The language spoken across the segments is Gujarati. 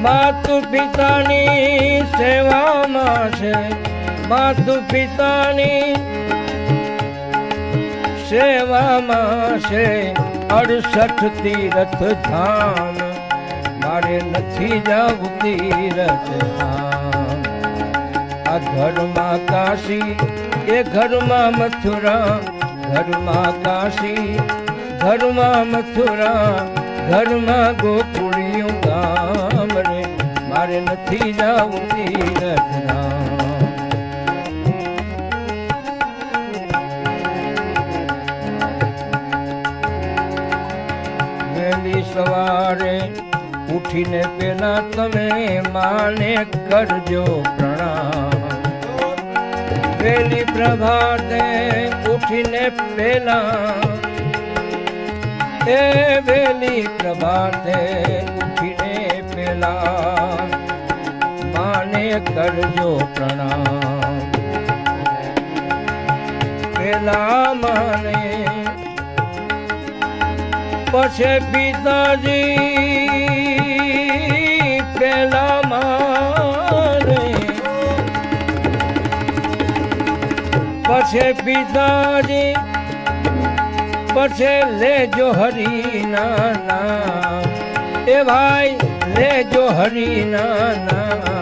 માતુ પિતાની સેવામાં છે. માતુ પિતાની સેવામાં છે. અડસઠ તીરથ ધામ. મારે નથી જવું તીરથ ધામ. આ ઘરમાં કાશી, એ ઘરમાં મથુરા. ઘરમાં કાશી, ઘરમાં મથુરા. ઘરમાં ગોકુળિયું ગામ. મારે નથી જવું તીરથના વહેલી સવારે ઉઠીને પેલા તમે માને કરજો પ્રણામ. વહેલી પ્રભાતે ઉઠીને પેલા એ વહેલી પ્રભાતે ઉઠીને પેલા કરજો પ્રણામ. પેલા મને પછી પિતાજી પેલા મારે પછી પિતાજી, પછી લેજો હરિના નામ એ ભાઈ, લેજો હરિના મારે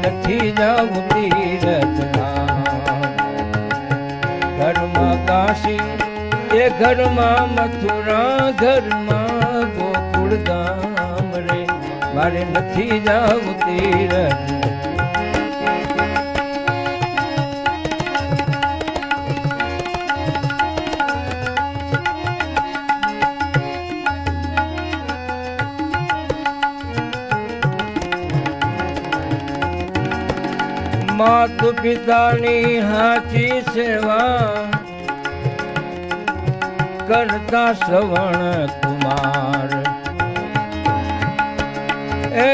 નથી જવું ઘરમાં કાશી, એ ઘરમાં મથુરા, ઘરમાં ગોકુળ ગામ રે. મારે નથી જવું તીરથ માતુ પિતાની હાચી સેવા કરતા શ્રવણ કુમાર. એ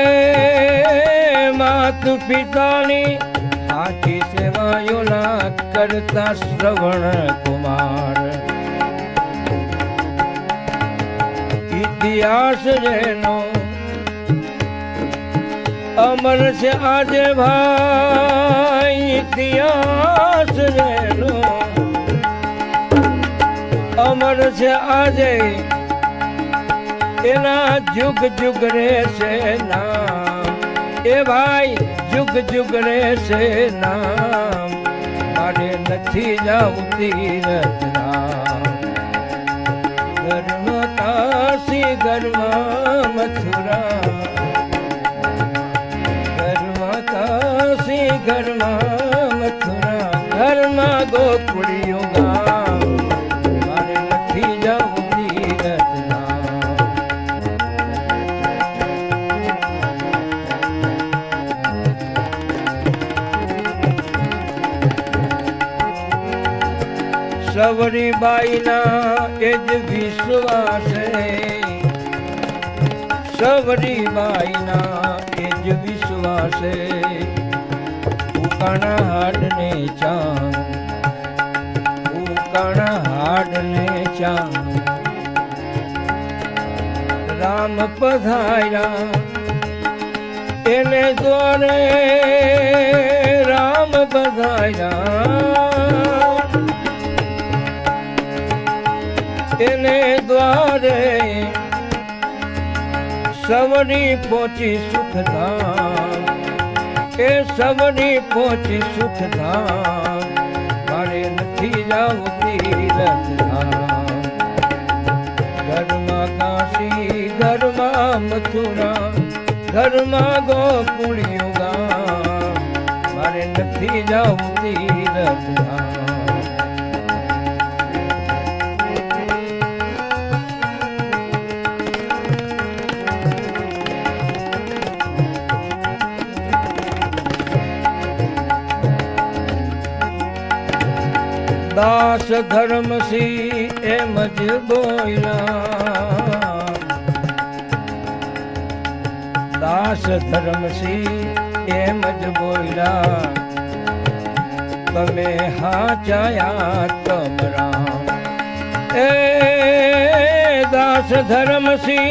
માત પિતાની હાચી સેવાયોના કરતા શ્રવણ કુમાર. ઇતિહાસ જેનો અમર છે આજે ભાઈ ઇતિહાસ રેલો અમર છે આજે એના જુગ જુગ રહેશે નામ. એ ભાઈ જુગ જુગ રહેશે નામ. મારે નથી જાવું તીરથ ગોકુળિયું ગામ મારે નથી જવું સવરી બાઈના એ જ વિશ્વાસ સવરી બાઈના એ જ વિશ્વાસ ઉકાણા હાડને ચાંદ હાડને ચાંદ રામ પધાર્યા. એને દ્વારે રામ પધાર્યા. એને દ્વારે સવરી પહોંચી સુખધામ. એ સવરી પહોંચી સુખધામ. મારે નથી જાવું ઘરમાં કાશી ઘરમાં મથુરા ઘરમાં ગોકુળિયું ગામ. મારે નથી જાવું તીરથ દાસ ધર્મ સી એમ જ બોલ્યા. દાસ ધર્મ સી એમ જ બોલ્યા. તમે હાચાયા તમરા એ દાસ ધર્મ સી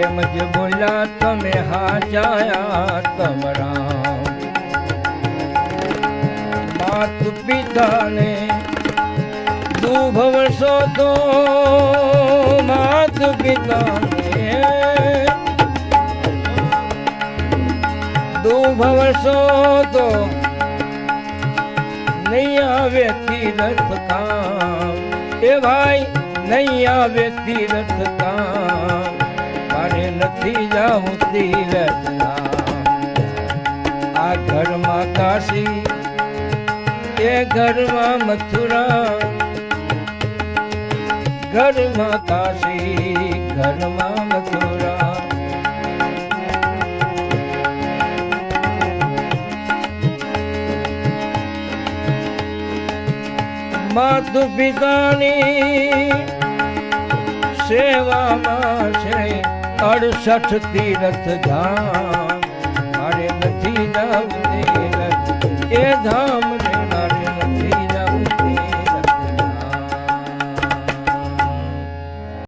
એમ જ બોલ્યા. તમે હાચાયા તમરામ માત પિતાને દુભ તો માત પિતાને દુભ વર્ષો તો નહીં આવે તીરથ કામ એ ભાઈ, નહીં આવે તીરથ કામ મારે નથી જાવું તીરથ કામ આ ઘરમાં કાશી, એ ઘરમાં મથુરા. ઘરમાં કાશી ઘરમાં મથુરા. માતુ પિતાની સેવામાં છે અડસઠ તીરથ ધામ. મારે નથી જવું એ ધામ